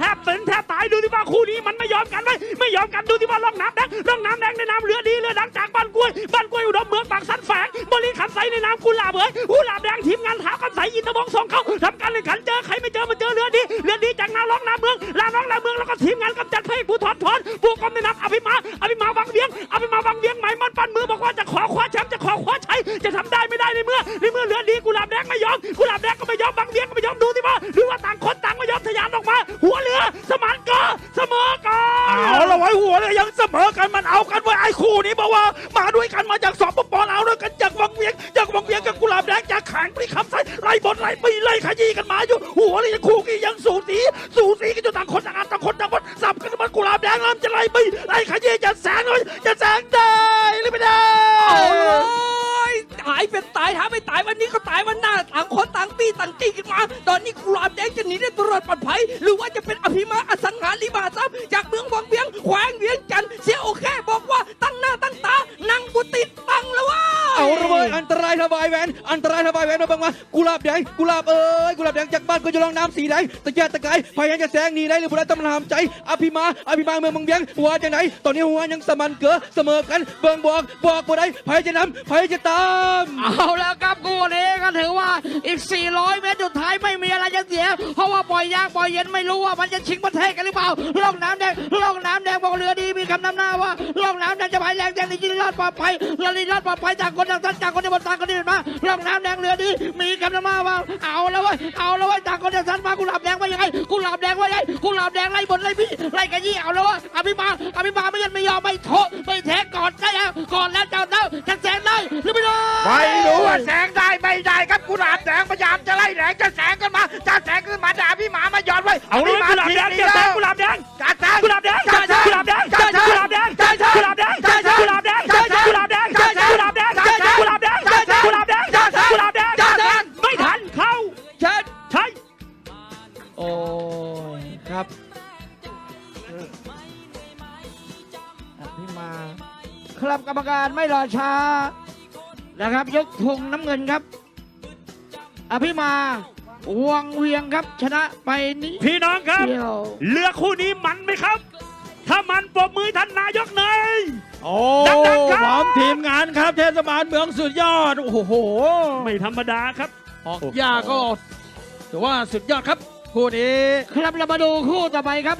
แทบเป็นแทบตายดูที่ว่าคู่นี้มันไม่ยอมกันไว้ไม่ยอมกันดูที่ว่าร่องน้ำแดงร่องน้ำแดงในน้ำเรือดีเรือดังจากบ้านกล้วยบ้านกล้วยอุดมเมืองปากสันแฝงบริขันใสในน้ำกุหลาบเอ๋ยกุหลาบแดงทีมงานท้ากันใสยินตทวงส่งเขาทำการแข่งขันเจอใครไม่เจอมาเจอเรือดีเรือดีจากน้าร่องน้ำเมืองลาร่องน้ำเมืองแล้วก็ทีมงานกำจัดเพลผู้ถอนถอนผู้กำในน้ำอภิมาอภิมาวังเวียงอภิมาวังเวียงไหมมันปันมือบอกว่าจะขอคว้าแชมป์จะขอคว้าชัยจะทำได้ไม่ได้ในเมื่อในเมื่อเรือดีกุหลาบแดงไม่ยอมกุหลาบแดงก็ไม่ยอมบังเง อาละไว้หัวเลยยังเสมอกันมันเอากันไว้ไอ้คู่นี้บอกว่า มาด้วยกันมาจากสปปลาวด้วยกันจากวังเวียงจากวังเวียงกับกุหลาบแดงจากแข่งปรีคำใสไล่บนไล่ปีไล่ขยี้กันมาอยู่ หัวเลยคู่กี้ยังสูสีสูสีกันอยู่ต่างคนต่างอันต่างคนต่างคนสับกันมันกุหลาบแดงเริ่มจะไล่ปีไล่ขยี้จะแสงเลยจะแสงได้หรือไม่ได้เอาเลยตายเป็นตายถ้าไม่ตายวันนี้ก็ตายวันหน้าต่างคนต่างปีต่างตีกันมา ตอนนี้กุหลาบแดงจะหนีได้ตลอดปลอดภัย หรือว่าจะเป็นอภิมาอสังหาริมหา องเวียงแขวงเวียงายทบายแหวนอันตรายทบายแหวนมาบังมากุหลาบแดงกุหลาบเอ้ยกุหลาบแดงจากบ้านก็จะลองน้ำสีแดงตะแยกตะกายพยายามจะแซงหนีได้หรือบุรีตำนามใจ อภิมาอภิมาเมืองมังเวียงหัวจะไหน ตอนนี้หัวยังสมันเกือเสมอกันเบิ่งบอกบอกบ่ได้พยจะนำพยจะตามเอาแล้วครับกูนี้ก็ถือว่าอีก 400 เมตรสุดท้ายไม่มีอะไรจะเสีย เพราะว่าปล่อยยางปล่อยเย็นไม่รู้ว่ามันจะชิงประเทศกันหรือเปล่าล่องน้ำแดงล่องน้ำแดงบอกเรือดีมีคำนำหน้าว่าล่องน้ำแดงจะพายแรงแดงในที่รอดปลอดภัยเรือดีรอดปลอดภัยจากคนต่างท่านจากคนที่บนต่างคนที่บนมาล่องน้ำแดงเรือดี มีคำนำหน้าว่าเอาแล้วเว้ยเอาแล้วเว้ยจากคนที่ท่านมากุหลาบแดงว่ายังไงกุหลาบแดงว่ายังไงกุหลาบแดงไล่บนไล่พี่ไล่กันยี่เอาแล้วเวะอภิมาอภิมาไม่ยันไม่ยอมไม่โถไม่แทงก่อนใช่แล้วก่อนแล้วเจ้าเต้าจะแซงได้หรือไม่ได้ไม่รู้ว่าแสงได้ไม่ได้ครับกุหลาบแดงพยายามจะไล่แหลงจะแสงกันมาจะแสงขึ้นมาด่าพี่หมามาหยอดไว้เอาเลยกุหลาบแดงจะแสงกุหลาบแดง ยครับพี่มา ครับกรรมการไม่รอช้านะครับ ยกธงน้ำเงินครับ อภิมาวังเวียงครับ ชนะไปนิดพี่น้องครับ เดียวเรือคู่นี้มันไหมครับ ถ้ามันปรบมือท่านนายกหน่อย โอ้ดังๆครับ พร้อมทีมงานครับ เทศบาลเมืองสุดยอด โอ้โหไม่ธรรมดาครับ ออกยาก็ถือว่าสุดยอดครับ คู่นี้ครับเรามาดูคู่ต่อไปครับ